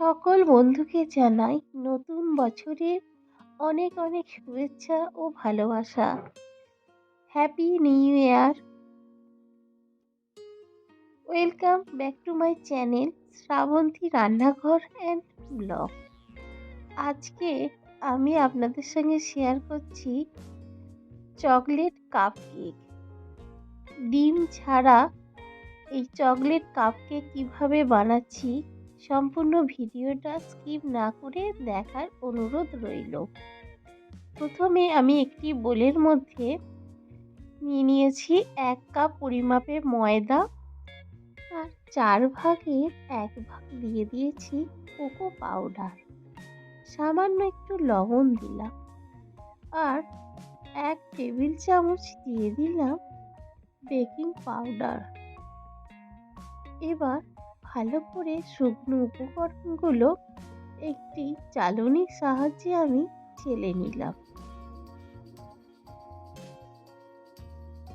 সকল বন্ধুকে জানাই নতুন বছরের অনেক অনেক শুভেচ্ছা ও ভালোবাসা। Happy new year welcome back to my channel Shrabanti Rannaghar and blog আজকে আমি আপনাদের সঙ্গে শেয়ার করছি চকলেট কাপ কেক ডিম ছাড়া এই চকলেট কাপ কেক কীভাবে বানাচ্ছি সম্পূর্ণ ভিডিওটা স্কিপ না করে দেখার অনুরোধ রইল। প্রথমে আমি একটি বোলের মধ্যে নিয়ে নিয়েছি এক কাপ পরিমাপে ময়দা আর চার ভাগের এক ভাগ দিয়ে দিয়েছি কোকো পাউডার। সামান্য একটু লবণ দিলাম আর এক টেবিল চামচ দিয়ে দিলাম বেকিং পাউডার। এবার ভালো করে শুকনো উপকরণগুলো একটি চালনির সাহায্যে আমি চেলে নিলাম।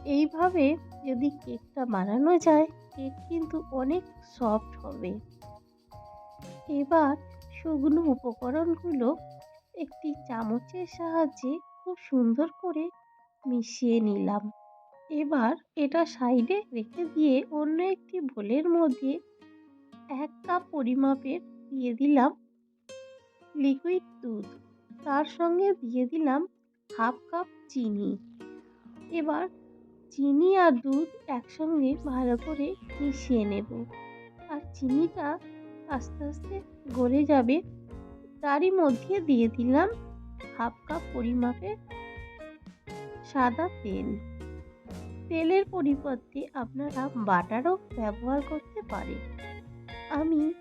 এইভাবে যদি কেকটা বানানো যায়, কেক কিন্তু অনেক সফট হবে। এবার শুকনো উপকরণগুলো একটি চামচের সাহায্যে খুব সুন্দর করে মিশিয়ে নিলাম। এবার এটা সাইডে রেখে দিয়ে অন্য একটি বোলের মধ্যে এক কাপ পরিমাপের দিয়ে দিলাম লিকুইড দুধ। তার সঙ্গে দিয়ে দিলাম হাফ কাপ চিনি। এবার চিনি আর দুধ একসঙ্গে ভালো করে মিশিয়ে নেব। আর চিনিটা আস্তে আস্তে গলে যাবে। তারই মধ্যে দিয়ে দিলাম হাফ কাপ পরিমাপের সাদা তেল। তেলের পরিবর্তে আপনারা বাটারও ব্যবহার করতে পারেন। আমি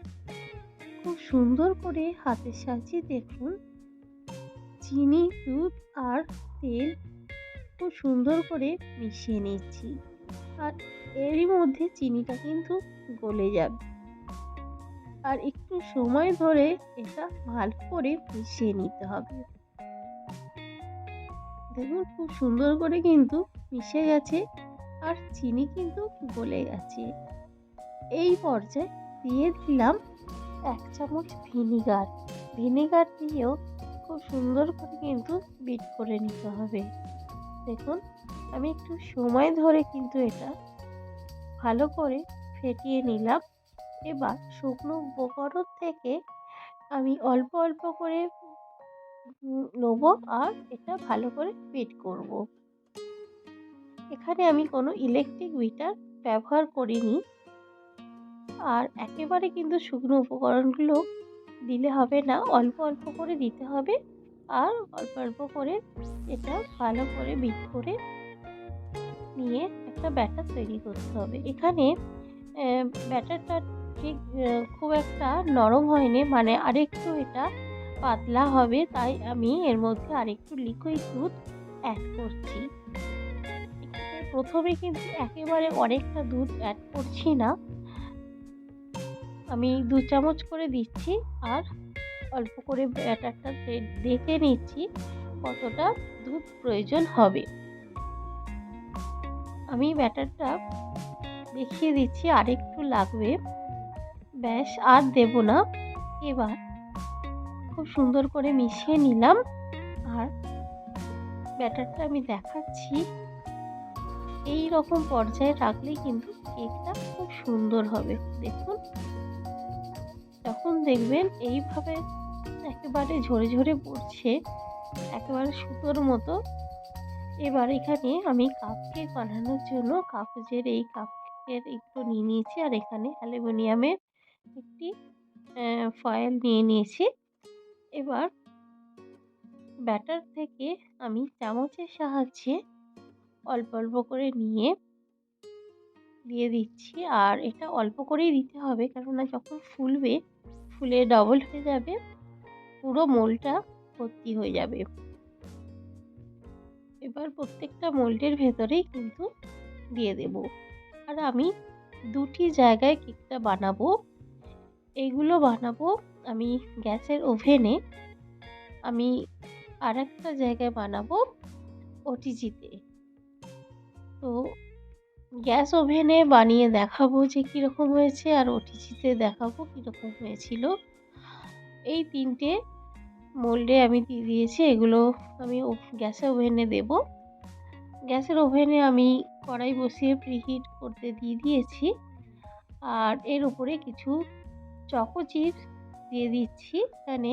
খুব সুন্দর করে হাতের সাহায্যে দেখুন। চিনি, দুধ আর তেল খুব সুন্দর করে মিশিয়ে নিচ্ছি। আর এরই মধ্যে চিনিটা কিন্তু গলে যাবে। আর একটু সময় ধরে এটা ভালো করে মিশিয়ে নিতে হবে। দেখুন, খুব সুন্দর করে কিন্তু মিশে গেছে। আর চিনি কিন্তু গলে গেছে। এই পর্যায়ে দিয়ে দিলাম এক চামচ ভিনিগার। ভিনিগার দিয়েও খুব সুন্দর করে কিন্তু বিট করে নিতে হবে। দেখুন, আমি একটু সময় ধরে কিন্তু এটা ভালো করে ফেটিয়ে নিলাম। এবার শুকনো উপকরণ থেকে আমি অল্প অল্প করে নেব আর এটা ভালো করে বিট করব। এখানে আমি কোনো ইলেকট্রিক বিটার ব্যবহার করিনি। আর একেবারে কিন্তু শুকনো উপকরণগুলো দিলে হবে না। অল্প অল্প করে দিতে হবে আর অল্প অল্প করে এটা ভালো করে বিট করে নিয়ে একটা ব্যাটার তৈরি করতে হবে। এখানে ব্যাটারটা ঠিক খুব একটা নরম হয়নি মানে আরেকটু এটা পাতলা হবে, তাই আমি এর মধ্যে আরেকটু লিকুইড দুধ অ্যাড করছি। প্রথমে কিন্তু একেবারে অনেকটা দুধ অ্যাড করছি না। আমি দু চামচ করে দিচ্ছি আর অল্প করে ব্যাটারটা দেখে নিচ্ছি কতটা দুধ প্রয়োজন হবে। আমি ব্যাটারটা দেখিয়ে দিচ্ছি আরেকটু লাগবে। ব্যাস, আর দেব না। এবার খুব সুন্দর করে মিশিয়ে নিলাম আর ব্যাটারটা আমি দেখাচ্ছি। এই রকম পর্যায়ে রাখলেই কিন্তু কেকটা খুব সুন্দর হবে। দেখুন। যখন দেখবেন এইভাবে একেবারে ঝরে ঝরে পড়ছে, একেবারে সুতোর মতো, এবার এখানে আমি কাপ কেক বানানোর জন্য কাগজের এই কাপ কেকের একটু নিয়ে নিয়েছি, আর এখানে অ্যালুমিনিয়ামের একটি ফয়েল নিয়ে নিয়েছি। এবার ব্যাটার থেকে আমি চামচের সাহায্যে অল্প অল্প করে নিয়ে দিয়ে দিচ্ছি, আর এটা অল্প করেই দিতে হবে, কেননা যখন ফুলবে ফুলে ডবল হয়ে যাবে, পুরো মোলটা ভর্তি হয়ে যাবে। এবার প্রত্যেকটা মোল্ডের ভেতরেই কিন্তু দিয়ে দেব। আর আমি দুটি জায়গায় কেকটা বানাবো। এইগুলো বানাবো আমি গ্যাসের ওভেনে। আমি আর একটা জায়গায় বানাবো ওটিজিতে তো গ্যাস ওভেনে বানিয়ে দেখাবো যে কীরকম হয়েছে আর ওটিজিতে দেখাবো কীরকম হয়েছিল। এই তিনটে মোল্ডে আমি দিয়ে দিয়েছি, এগুলো আমি গ্যাসে ওভেনে দেব। গ্যাসের ওভেনে আমি কড়াই বসিয়ে প্রিহিট করতে দিয়ে দিয়েছি আর এর উপরে কিছু চকো চিপস দিয়ে দিচ্ছি, এখানে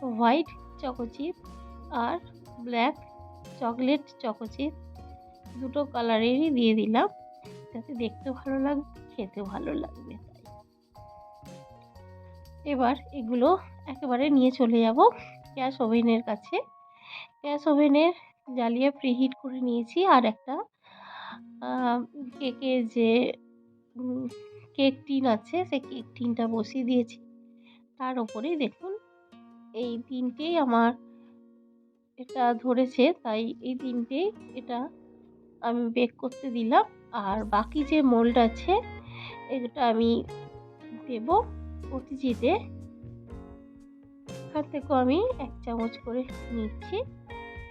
হোয়াইট চকো চিপ আর ব্ল্যাক চকলেট চকো চিপ দুটো কালারেরই দিয়ে দিলাম। যাতে দেখতে ভালো লাগবে খেতে ভালো লাগবে এবার এগুলো একেবারে নিয়ে চলে যাব গ্যাস ওভেনের কাছে। গ্যাস ওভেনের জ্বালিয়ে প্রিহিট করে নিয়েছি, আর একটা কেকের যে কেক টিন আছে, সেই কেক টিনটা বসিয়ে দিয়েছি। তার ওপরেই দেখুন, এই তিনটেই আমার এটা ধরেছে, তাই এই তিনটেই এটা আমি বেক করতে দিলাম। আর বাকি যে মোল্ড আছে এটা আমি দেব অতিথিতে এখান থেকেও আমি এক চামচ করে নিচ্ছি।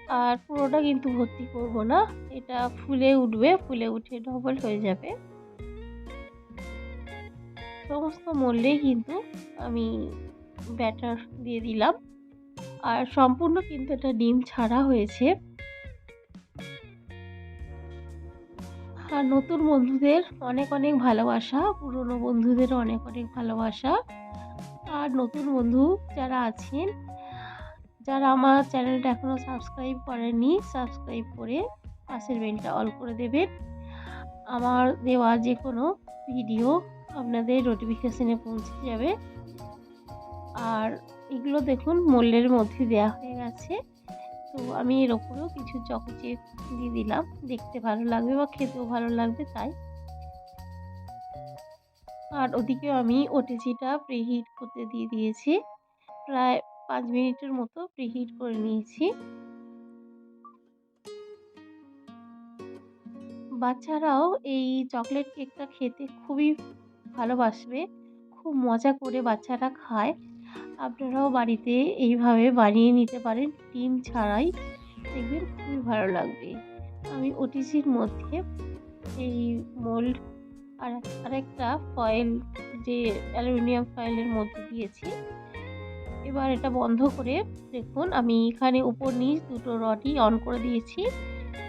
আর পুরোটা কিন্তু ভর্তি করব না, এটা ফুলে উঠবে, ফুলে উঠে ডবল হয়ে যাবে। সমস্ত মোল্ডেই কিন্তু আমি ব্যাটার দিয়ে দিলাম। আর সম্পূর্ণ কিন্তু এটা ডিম ছাড়া হয়েছে। আর নতুন বন্ধুদের অনেক অনেক ভালোবাসা, পুরনো বন্ধুদের অনেক অনেক ভালোবাসা। আর নতুন বন্ধু যারা আছেন, যারা আমার চ্যানেলটা এখনও সাবস্ক্রাইব করেনি সাবস্ক্রাইব করে পাশের বেলটা অল করে দেবেন। আমার দেওয়া যে কোনো ভিডিও আপনাদের নোটিফিকেশানে পৌঁছে যাবে। আর এগুলো দেখুন, মূল্যের মধ্যে দেওয়া হয়ে গেছে। তো আমি এর ওপরেও কিছু চকোচিপ দিয়ে দিলাম। দেখতে ভালো লাগবে বা খেতেও ভালো লাগবে তাই। আর ওদিকেও আমি ওটিজিটা প্রিহিট করতে দিয়ে দিয়েছি। প্রায় পাঁচ মিনিটের মতো প্রিহিট করে নিয়েছি। বাচ্চারাও এই চকলেট কেকটা খেতে খুবই ভালোবাসবে। খুব মজা করে বাচ্চারা খায়। আপনারাও বাড়িতে এইভাবে বানিয়ে নিতে পারেন। ডিম ছাড়াই দেখবেন খুবই ভালো লাগবে। আমি ওটিজির মধ্যে এই মোল্ড আর আরেকটা ফয়েল যে অ্যালুমিনিয়াম ফয়েলের মধ্যে দিয়েছি। এবার এটা বন্ধ করে দেখুন, আমি এখানে উপর নিচ দুটো রডই অন করে দিয়েছি।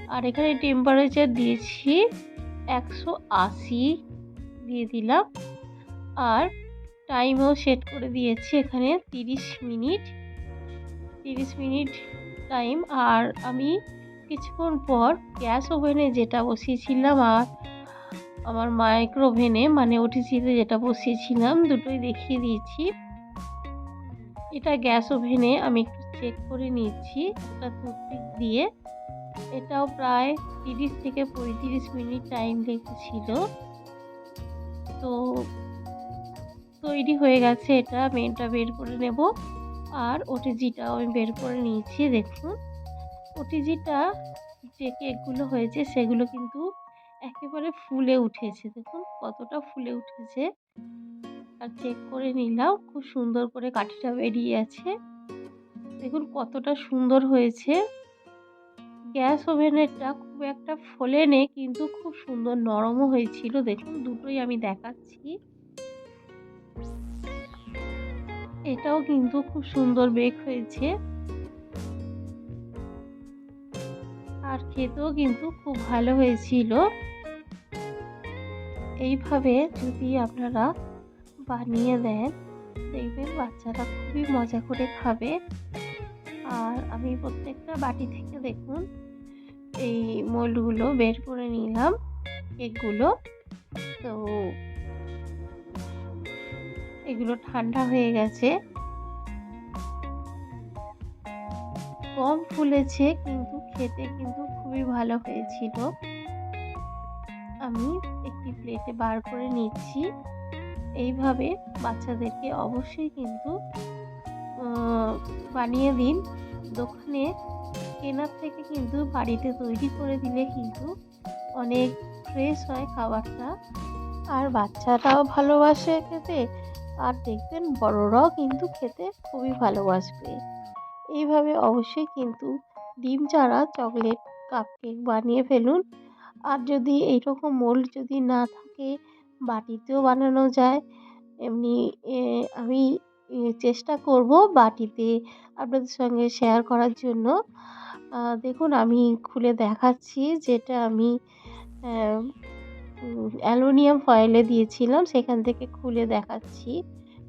আর এখানে টেম্পারেচার দিয়েছি একশো আশি দিয়ে দিলাম। আর টাইমও সেট করে দিয়েছি এখানে তিরিশ মিনিট। তিরিশ মিনিট টাইম। আর আমি কিছুক্ষণ পর গ্যাস ওভেনে যেটা বসিয়েছিলাম আর আমার মাইক্রো ওভেনে মানে ওটিসিতে যেটা বসিয়েছিলাম, দুটোই দেখিয়ে দিয়েছি। এটা গ্যাস ওভেনে আমি একটু চেক করে নিচ্ছি এটা টুথপিক দিয়ে। এটাও প্রায় তিরিশ থেকে পঁয়ত্রিশ মিনিট টাইম লেগেছিল। তো তৈরি হয়ে গেছে, এটা মেনটা বের করে নেব। আর ওটিজিটাও আমি বের করে নিয়েছি, দেখুন। ওটিজিটা যে কেকগুলো হয়েছে, সেগুলো কিন্তু একেবারে ফুলে উঠেছে। দেখুন কতটা ফুলে উঠেছে। আর চেক করে নিলাম, খুব সুন্দর করে কাঠিটা বেরিয়ে আছে। দেখুন কতটা সুন্দর হয়েছে। গ্যাস ওভেনেরটা খুব একটা ফোলেনে, কিন্তু খুব সুন্দর নরমও হয়েছিল। দেখুন দুটোই আমি দেখাচ্ছি। এটাও কিন্তু খুব সুন্দর বেক হয়েছে। আর খেতেও কিন্তু খুব ভালো হয়েছিল। এইভাবে যদি আপনারা বানিয়ে দেন, দেখবেন বাচ্চারা খুবই মজা করে খাবে। আর আমি প্রত্যেকটা বাটি থেকে দেখুন, এই মোল্ডগুলো বের করে নিলাম কেকগুলো। তো এগুলো ঠান্ডা হয়ে গেছে। কম ফুলেছে, কিন্তু খেতে কিন্তু খুবই ভালো হয়েছিল। আমি একটি প্লেটে বার করে নিচ্ছি। এইভাবে বাচ্চাদেরকে অবশ্যই কিন্তু বানিয়ে দিন। দোকানে কেনার থেকে কিন্তু বাড়িতে তৈরি করে দিলে কিন্তু অনেক ফ্রেশ হয় খাবারটা। আর বাচ্চারাও ভালোবাসে খেতে। আর দেখবেন বড়রাও কিন্তু খেতে খুবই ভালোবাসবে। এইভাবে অবশ্যই কিন্তু ডিম ছাড়া চকলেট কাপকেক বানিয়ে ফেলুন। আর যদি এইরকম মোল্ড যদি না থাকে, বাটিতেও বানানো যায়। এমনি আমি চেষ্টা করব বাটিতে আপনাদের সঙ্গে শেয়ার করার জন্য। দেখুন, আমি খুলে দেখাচ্ছি যেটা আমি অ্যালুমিনিয়াম ফয়েলে দিয়েছিলাম সেখান থেকে খুলে দেখাচ্ছি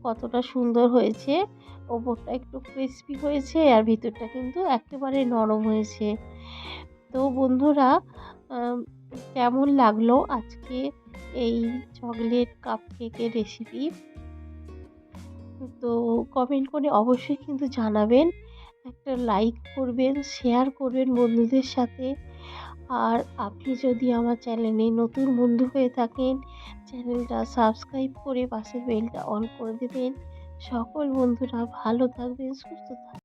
কতটা সুন্দর হয়েছে। ওপরটা একটু ক্রিসপি হয়েছে আর ভিতরটা কিন্তু একেবারে নরম হয়েছে। তো বন্ধুরা কেমন লাগল আজকে এই চকলেট কাপকেকের রেসিপি? তো কমেন্ট করে অবশ্যই কিন্তু জানাবেন। একটা লাইক করবেন, শেয়ার করবেন বন্ধুদের সাথে। আর আপনি যদি আমার চ্যানেলে নতুন বন্ধু হয়ে থাকেন, চ্যানেলটা সাবস্ক্রাইব করে পাশের বেলটা অন করে দেবেন। সকল বন্ধুরা ভালো থাকবেন, সুস্থ থাকবেন।